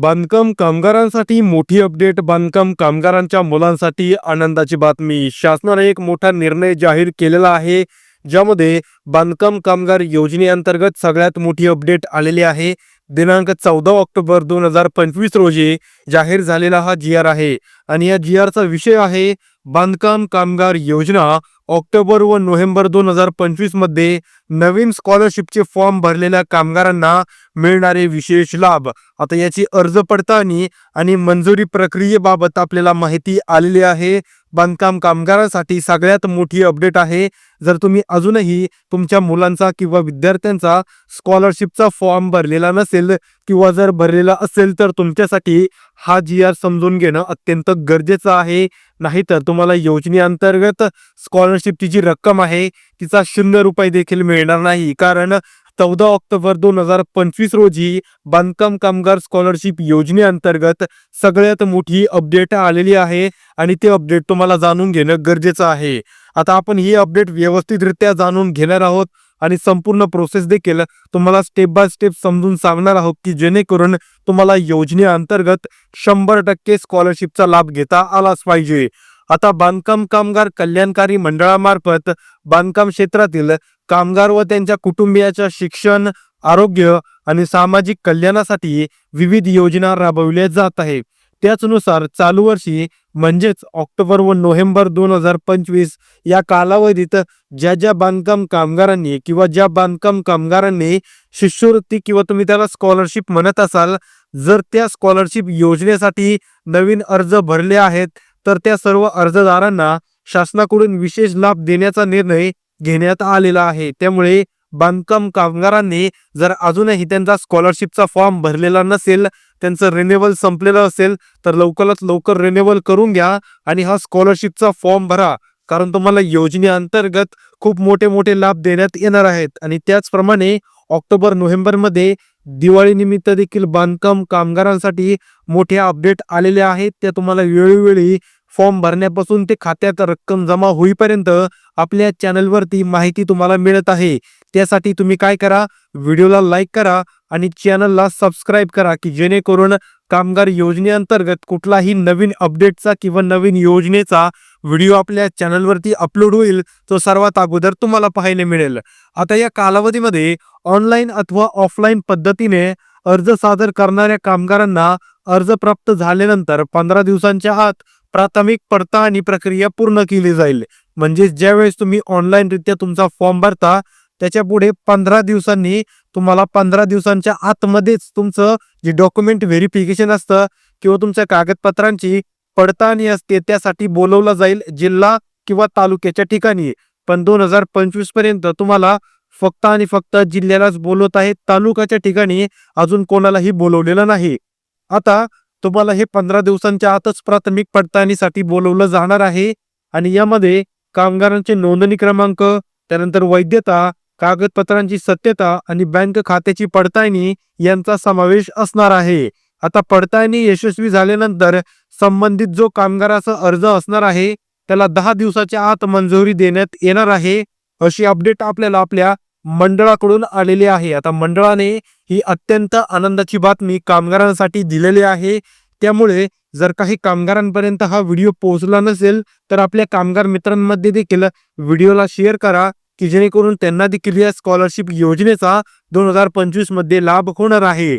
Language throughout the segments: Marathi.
बांधकाम कामगारांसाठी मोठी अपडेट बांधकाम कामगारांच्या मुलांसाठी आनंदाची बातमी. शासनाने एक मोठा निर्णय जाहीर केलेला आहे ज्यामध्ये बांधकाम कामगार योजनेअंतर्गत सगळ्यात मोठी अपडेट आलेली आहे. दिनांक चौदा ऑक्टोबर दोन हजार पंचवीस रोजी जाहीर झालेला हा जी आर आहे. आणि या जी आरचा विषय आहे बांधकाम कामगार योजना ऑक्टोबर व नोव्हेंबर दोन हजार पंचवीसमध्ये नवीन स्कॉलरशिपचे फॉर्म भरलेल्या कामगारांना मिळणारे विशेष लाभ. आता याची अर्ज पडताळणी आणि मंजुरी प्रक्रियेबाबत आपल्याला माहिती आलेली आहे. बांधकाम कामगारांसाठी सगळ्यात मोठी अपडेट आहे. जर तुम्ही अजूनही तुमच्या मुलांचा किंवा विद्यार्थ्यांचा स्कॉलरशिपचा फॉर्म भरलेला नसेल किंवा जर भरलेला असेल तर तुमच्यासाठी हा जी आर समजून घेणं अत्यंत गरजेचं आहे. नाहीतर तुम्हाला योजनेअंतर्गत स्कॉलरशिपची जी रक्कम आहे तिचा शून्य रुपये देखील मिळणार नाही. कारण चौदा ऑक्टोबर दोन हजार पंचवीस रोजी बांधकाम कामगार स्कॉलरशिप योजनेअंतर्गत सगळ्यात मोठी अपडेट आलेली आहे आणि ते अपडेट तुम्हाला जाणून घेणं गरजेचं आहे. आता आपण ही अपडेट व्यवस्थितरित्या जाणून घेणार आहोत. आणि संपूर्ण प्रोसेस देखील तुम्हाला स्टेप बाय स्टेप समजून सांगणार आहोत की जेणेकरून तुम्हाला योजनेअंतर्गत शंभर टक्के स्कॉलरशिपचा लाभ घेता आलाच पाहिजे. आता बांधकाम कामगार कल्याणकारी मंडळामार्फत बांधकाम क्षेत्रातील कामगार व त्यांच्या कुटुंबियाच्या शिक्षण आरोग्य आणि सामाजिक कल्याणासाठी विविध योजना राबविल्या जात आहे. त्याचनुसार चालू वर्षी म्हणजेच ऑक्टोबर व नोव्हेंबर दोन हजार पंचवीस या कालावधीत ज्या ज्या बांधकाम कामगारांनी किंवा ज्या बांधकाम कामगारांनी शिष्यवृत्ती किंवा तुम्ही त्याला स्कॉलरशिप म्हणत असाल जर त्या स्कॉलरशिप योजनेसाठी नवीन अर्ज भरले आहेत तर त्या सर्व अर्जदारांना शासनाकडून विशेष लाभ देण्याचा निर्णय घेण्यात आलेला आहे. त्यामुळे बांधकाम कामगारांनी जर अजूनही त्यांचा स्कॉलरशिपचा फॉर्म भरलेला नसेल त्यांचं रिन्युअल संपलेलं असेल तर लवकरात लवकर रिन्युअल करून घ्या आणि हा स्कॉलरशिपचा फॉर्म भरा. कारण तुम्हाला योजनेअंतर्गत खूप मोठे मोठे लाभ देण्यात येणार आहेत. आणि त्याचप्रमाणे ऑक्टोबर नोव्हेंबरमध्ये दिवाळीनिमित्त देखील बांधकाम कामगारांसाठी मोठे अपडेट आलेले आहेत. त्या तुम्हाला वेळोवेळी फॉर्म भरण्यापासून ते खात्यात रक्कम जमा होईपर्यंत आपल्या चॅनलवरती माहिती तुम्हाला मिळत आहे. त्यासाठी तुम्ही काय करा? व्हिडिओला लाईक करा आणि चॅनलला सबस्क्राईब करा की जेणेकरून कामगार योजनेअंतर्गत कुठलाही नवीन अपडेटचा किंवा नवीन योजनेचा व्हिडिओ आपल्या चॅनलवरती अपलोड होईल तो सर्वात अगोदर तुम्हाला पाहायला मिळेल. आता या कालावधीमध्ये ऑनलाईन अथवा ऑफलाईन पद्धतीने अर्ज सादर करणाऱ्या कामगारांना अर्ज प्राप्त झाल्यानंतर पंधरा दिवसांच्या आत प्राथमिक पडताळणी प्रक्रिया पूर्ण केली जाईल. म्हणजे ज्यावेळेस तुम्ही ऑनलाईनरित्या तुमचा फॉर्म भरता त्याच्या पुढे पंधरा दिवसांनी तुम्हाला पंधरा दिवसांच्या आतमध्येच तुमचं जे डॉक्युमेंट व्हेरिफिकेशन असतं किंवा तुमच्या कागदपत्रांची पडताळणी असते त्यासाठी बोलवलं जाईल जिल्हा किंवा तालुक्याच्या ठिकाणी. पण दोन हजार पंचवीसपर्यंत तुम्हाला फक्त आणि फक्त जिल्ह्यालाच बोलवत आहे तालुक्याच्या ठिकाणी अजून कोणालाही बोलवलेलं नाही. आता तुम्हाला हे पंधरा दिवसांच्या आतच प्राथमिक पडताळणीसाठी बोलवलं जाणार आहे. आणि यामध्ये कामगारांचे नोंदणी क्रमांक त्यानंतर वैधता कागदपत्रांची सत्यता आणि बँक खात्याची पडताळणी यांचा समावेश असणार आहे. आता पडताळणी यशस्वी झाल्यानंतर संबंधित जो कामगाराचा अर्ज असणार आहे त्याला दहा दिवसाच्या आत मंजुरी देण्यात येणार आहे अशी अपडेट आपल्याला आपल्या मंडळाकडून आलेली आहे. आता मंडळाने ही अत्यंत आनंदाची बातमी कामगारांसाठी दिलेली आहे. त्यामुळे जर काही कामगारांपर्यंत हा व्हिडिओ पोहोचला नसेल तर आपल्या कामगार मित्रांमध्ये देखील व्हिडिओला शेअर करा. की जेणेकरून त्यांना देखील या स्कॉलरशिप योजनेचा दोन हजार पंचवीसमध्ये लाभ होणार आहे.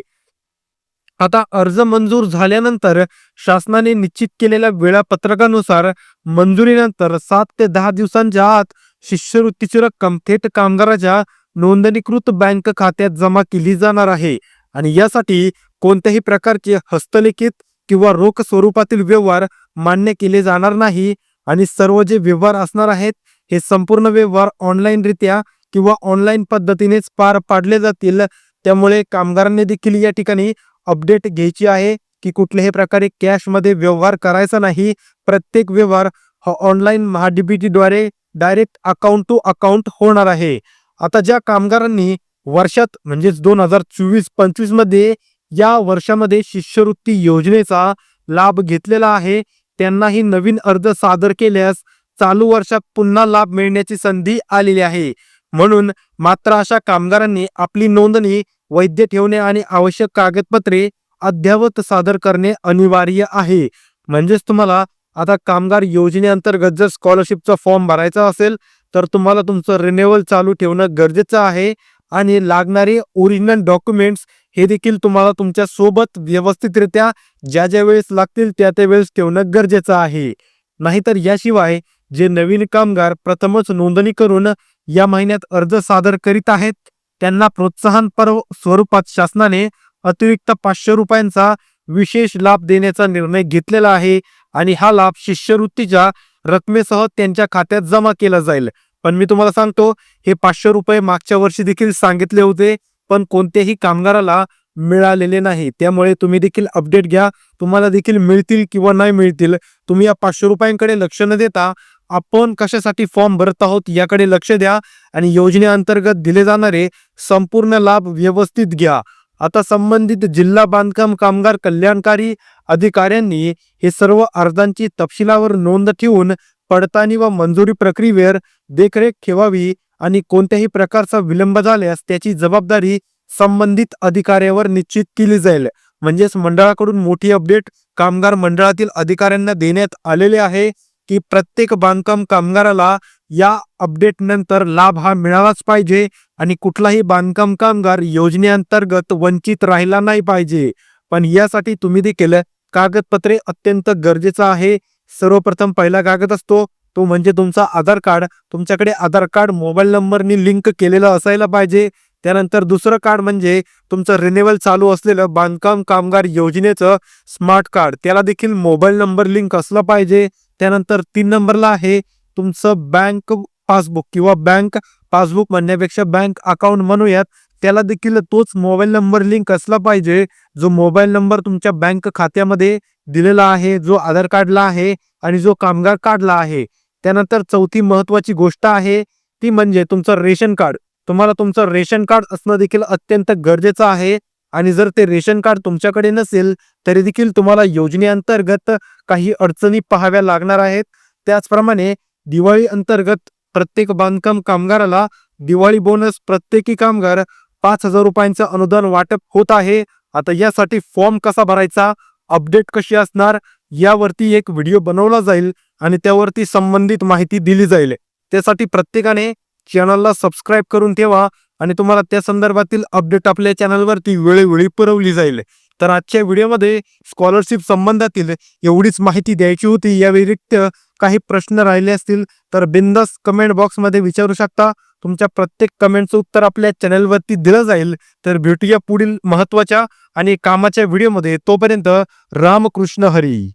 आता अर्ज मंजूर झाल्यानंतर शासनाने निश्चित केलेल्या वेळापत्रकानुसार मंजुरीनंतर सात ते दहा दिवसांच्या आत शिष्यवृत्तीची रक्कम थेट कामगाराच्या नोंदणीकृत बँक खात्यात जमा केली जाणार आहे. आणि यासाठी कोणत्याही प्रकारचे हस्तलिखित किंवा रोख स्वरूपातील व्यवहार मान्य केले जाणार नाही. आणि सर्व जे व्यवहार असणार आहेत हे संपूर्ण व्यवहार ऑनलाईनरित्या किंवा ऑनलाईन पद्धतीनेच पार पाडले जातील. त्यामुळे कामगारांनी देखील या ठिकाणी अपडेट घ्यायची आहे की कुठल्याही प्रकारे कॅशमध्ये व्यवहार करायचा नाही. प्रत्येक व्यवहार हा ऑनलाईन महाडीबीटीद्वारे डायरेक्ट अकाउंट टू अकाउंट होणार आहे. आता ज्या कामगारांनी वर्षात म्हणजेच दोन हजार चोवीस पंचवीसमध्ये या वर्षामध्ये शिष्यवृत्ती योजनेचा लाभ घेतलेला आहे त्यांनाही नवीन अर्ज सादर केल्यास चालू वर्षात पुन्हा लाभ मिळण्याची संधी आलेली आहे. म्हणून मात्र अशा कामगारांनी आपली नोंदणी वैद्य ठेवणे आणि आवश्यक कागदपत्रे अद्ययावत सादर करणे अनिवार्य आहे. म्हणजेच तुम्हाला आता कामगार योजनेअंतर्गत जर स्कॉलरशिपचा फॉर्म भरायचा असेल तर तुम्हाला तुमचं रिन्युअल चालू ठेवणं गरजेचं आहे आणि लागणारे ओरिजिनल डॉक्युमेंट्स हे देखील तुम्हाला तुमच्यासोबत व्यवस्थितरित्या ज्या ज्या वेळेस लागतील त्या त्या वेळेस ठेवणं गरजेचं आहे. नाहीतर याशिवाय जे नवीन कामगार प्रथमच नोंदणी करून या महिन्यात अर्ज सादर करीत आहेत त्यांना प्रोत्साहनपर स्वरूपात शासनाने अतिरिक्त पाचशे रुपयांचा विशेष लाभ देण्याचा निर्णय घेतलेला आहे आणि हा लाभ शिष्यवृत्तीच्या रकमेसह त्यांच्या खात्यात जमा केला जाईल. पण मी तुम्हाला सांगतो हे पाचशे रुपये मागच्या वर्षी देखील सांगितले होते पण कोणत्याही कामगाराला मिळालेले नाही. त्यामुळे तुम्ही देखील अपडेट घ्या. तुम्हाला देखील मिळतील किंवा नाही मिळतील तुम्ही या पाचशे रुपयांकडे लक्ष न देता आपण कशासाठी फॉर्म भरत आहोत याकडे लक्ष द्या आणि योजनेअंतर्गत दिले जाणारे संपूर्ण लाभ व्यवस्थित घ्या. आता संबंधित जिल्हा बांधकाम कामगार कल्याणकारी अधिकाऱ्यांनी हे सर्व अर्जांची तपशिलावर नोंद ठेवून पडताळणी व मंजुरी प्रक्रियेवर देखरेख ठेवावी आणि कोणत्याही प्रकारचा विलंब झाल्यास त्याची जबाबदारी संबंधित अधिकाऱ्यावर निश्चित केली जाईल. म्हणजेच मंडळाकडून मोठी अपडेट कामगार मंडळातील अधिकाऱ्यांना देण्यात आलेले आहे की प्रत्येक बांधकाम कामगाराला या अपडेटनंतर लाभ हा मिळालाच पाहिजे आणि कुठलाही बांधकाम कामगार योजनेअंतर्गत वंचित राहिला नाही पाहिजे. पण यासाठी तुम्ही देखील कागदपत्रे अत्यंत गरजेचं आहे. सर्वप्रथम पहिला कागद असतो तो म्हणजे तुमचा आधार कार्ड. तुमच्याकडे आधार कार्ड मोबाईल नंबरनी लिंक केलेलं असायला पाहिजे. त्यानंतर दुसरं कार्ड म्हणजे तुमचं रिन्युअल चालू असलेलं बांधकाम कामगार योजनेचं स्मार्ट कार्ड त्याला देखील मोबाईल नंबर लिंक असला पाहिजे. त्यानंतर तीन नंबरला आहे तुमचं बँक पासबुक किंवा बँक पासबुक म्हणण्यापेक्षा बँक अकाउंट म्हणूयात. त्याला देखील तोच मोबाईल नंबर लिंक असला पाहिजे. जो मोबाईल नंबर तुमच्या बँक खात्यामध्ये दिलेला आहे जो आधार कार्डला आहे आणि जो कामगार कार्डला आहे. त्यानंतर चौथी महत्वाची गोष्ट आहे ती म्हणजे तुमचं रेशन कार्ड तुम्हाला तुमचं रेशन कार्ड असणं देखील अत्यंत गरजेचं आहे. आणि जर ते रेशन कार्ड तुमच्याकडे नसेल तरी देखील तुम्हाला योजनेअंतर्गत काही अडचणी पाहाव्या लागणार आहेत. त्याचप्रमाणे दिवाळी अंतर्गत प्रत्येक बांधकाम कामगाराला दिवाळी बोनस प्रत्येकी कामगार पाच हजार रुपयांचं अनुदान वाटप होत आहे. आता यासाठी फॉर्म कसा भरायचा अपडेट कशी असणार यावरती एक व्हिडिओ बनवला जाईल आणि त्यावरती संबंधित माहिती दिली जाईल. त्यासाठी प्रत्येकाने चॅनलला सबस्क्राईब करून ठेवा आणि तुम्हाला त्या संदर्भातील अपडेट आपल्या चॅनलवरती वेळोवेळी पुरवली जाईल. तर आजच्या व्हिडिओमध्ये स्कॉलरशिप संबंधातील एवढीच माहिती द्यायची होती. या व्यतिरिक्त काही प्रश्न राहिले असतील तर बिंदास कमेंट बॉक्समध्ये विचारू शकता. तुमच्या प्रत्येक कमेंटचं उत्तर आपल्या चॅनलवरती दिलं जाईल. तर भेटूया पुढील महत्त्वाच्या आणि कामाच्या व्हिडिओमध्ये. तोपर्यंत रामकृष्ण हरी.